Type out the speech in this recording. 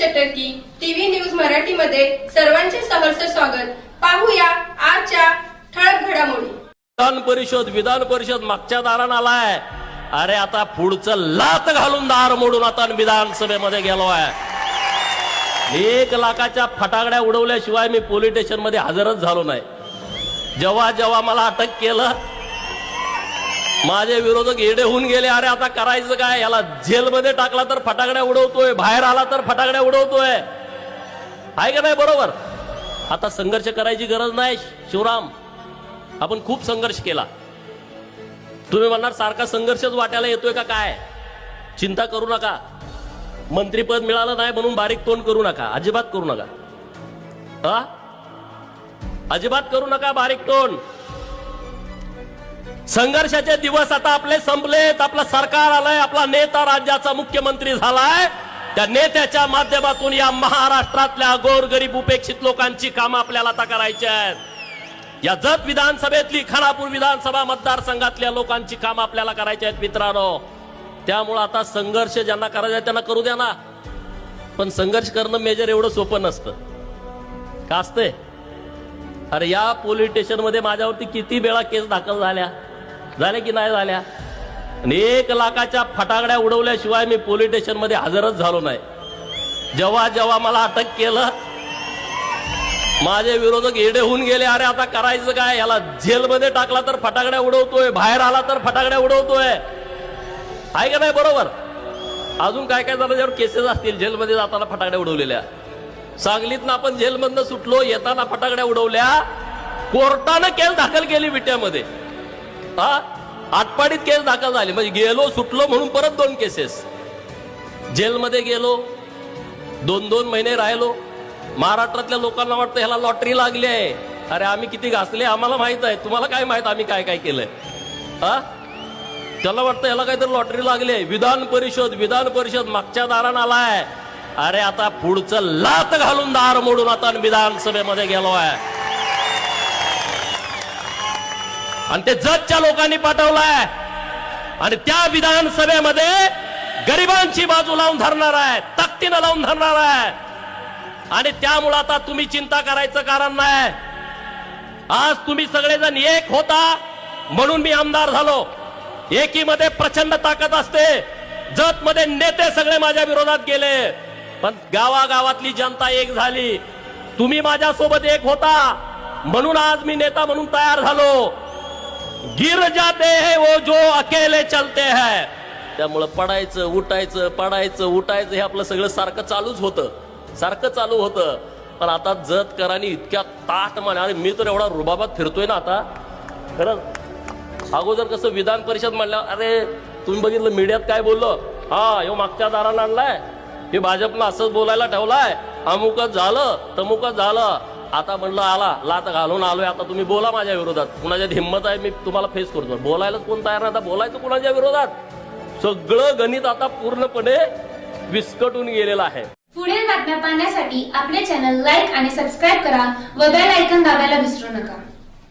चटर्की TV news मराठीमध्ये सर्वांचे सहर्ष स्वागत. पाहूया आजच्या ठळक घडामोडी. विधान परिषद विधान परिषद मागच्या दारान आलाय. अरे आता पुढचं लात घालून दार मोडून आता विधानसभेमध्ये गेलो आहे एक लाखाच्या फटाकड्या उडवल्याशिवाय मी पोलीस स्टेशनमध्ये हजरच झालो नाही. जेव्हा जेव्हा मला अटक केलं माझे विरोधक येडे होऊन गेले. अरे आता करायचं काय? याला जेलमध्ये टाकला तर फटाकड्या उडवतोय. बाहेर आला तर फटाकड्या उडवतोय. आहे का नाही बरोबर? आता संघर्ष करायची गरज नाही शिवराम. आपण खूप संघर्ष केला. तुम्ही म्हणणार सारखा संघर्षच वाट्याला येतोय का काय? चिंता करू नका. मंत्रीपद मिळालं नाही म्हणून बारीक तोंड करू नका. अजिबात करू नका. हा? अजिबात करू नका बारीक तोंड. संघर्षाचे दिवस आता आपले संपलेत. आपलं सरकार आलंय आपला नेता राज्याचा मुख्यमंत्री झालाय. त्या नेत्याच्या माध्यमातून या महाराष्ट्रातल्या गोरगरीब उपेक्षित लोकांची कामं आपल्याला आता करायची आहेत. या जत विधानसभेतली खानापूर विधानसभा मतदारसंघातल्या लोकांची कामं आपल्याला करायची आहेत मित्रांनो. त्यामुळं आता संघर्ष ज्यांना करायचा आहे त्यांना करू द्या ना. पण संघर्ष करणं मेजर एवढं सोपं नसतं. का असतंय? अरे या पोलीस स्टेशनमध्ये माझ्यावरती किती वेळा केस दाखल झाल्या? झाल्या की नाही झाल्या? आणि एक लाखाच्या फटाकड्या उडवल्याशिवाय मी पोलीस स्टेशनमध्ये हजरच झालो नाही. जेव्हा जेव्हा मला अटक केलं माझे विरोधक येडे होऊन गेले. अरे आता करायचं काय? याला जेलमध्ये टाकला तर फटाकड्या उडवतोय बाहेर आला तर फटाकड्या उडवतोय. आहे का नाही बरोबर? अजून काय काय झालं? ज्यावर केसेस असतील जेलमध्ये जाताना फटाकड्या उडवलेल्या. सांगलीतनं आपण जेलमधनं सुटलो येताना फटाकड्या उडवल्या. कोर्टानं केस दाखल केली विट्यामध्ये. हा? आटपाडीत केस दाखल झाली. म्हणजे गेलो सुटलो म्हणून परत दोन केसेस जेलमध्ये गेलो दोन दोन महिने राहिलो. महाराष्ट्रातल्या लोकांना वाटतं ह्याला लॉटरी लागली आहे. अरे आम्ही किती घासले? आम्हाला माहीत आहे. तुम्हाला काय माहीत आम्ही काय काय केलंय? हा? त्याला वाटतं ह्याला काहीतरी लॉटरी लागली आहे. विधान परिषद विधान परिषद मागच्या दारान आलाय. अरे आता पुढचं लात घालून दार मोडून आता विधानसभेमध्ये गेलो आहे. आणि ते जतच्या लोकांनी पाठवलाय. आणि त्या विधानसभेमध्ये गरिबांची बाजू लावून धरणार आहे तक्तीनं लावून धरणार आहे. आणि त्यामुळे आता तुम्ही चिंता करायचं कारण नाही. आज तुम्ही सगळेजण एक होता म्हणून मी आमदार झालो. एकीमध्ये प्रचंड ताकद असते. जत मध्ये नेते सगळे माझ्या विरोधात गेले. पण गावागावातली जनता एक झाली. तुम्ही माझ्यासोबत एक होता. म्हणून आज मी नेता म्हणून तयार झालो. गिर जाते है वो जो अकेले चलते है। त्यामुळं पडायचं उठायचं पडायचं उठायचं हे आपलं सगळं सारखं चालूच होतं. सारखं चालू होतं. पण आता जत करानी इतक्या ताट म्हणे अरे मी तर एवढा रुबाबात फिरतोय ना आता. खरंच अगोदर कसं विधान परिषद म्हणल्यावर अरे तुम्ही बघितलं मीडियात काय बोललो? हा ह्यो मागच्या दाराला आणलाय. हे भाजपनं असंच बोलायला ठेवलाय. अमुकच झालं तमुकच झालं. आता म्हणलं आला लात घालून आलोय आता तुम्ही बोला माझ्या विरोधात. कुणाच्या हिंमत आहे मी तुम्हाला फेस करतो बोलायलाच कोण तयार नाही आता बोलायचं कुणाच्या विरोधात? सगळं गणित आता पूर्णपणे विस्कटून गेलेलं आहे. पुढील बातम्या पाहण्यासाठी आपले चॅनल लाईक आणि सबस्क्राईब करा व बेल ऐकन दाबायला विसरू नका.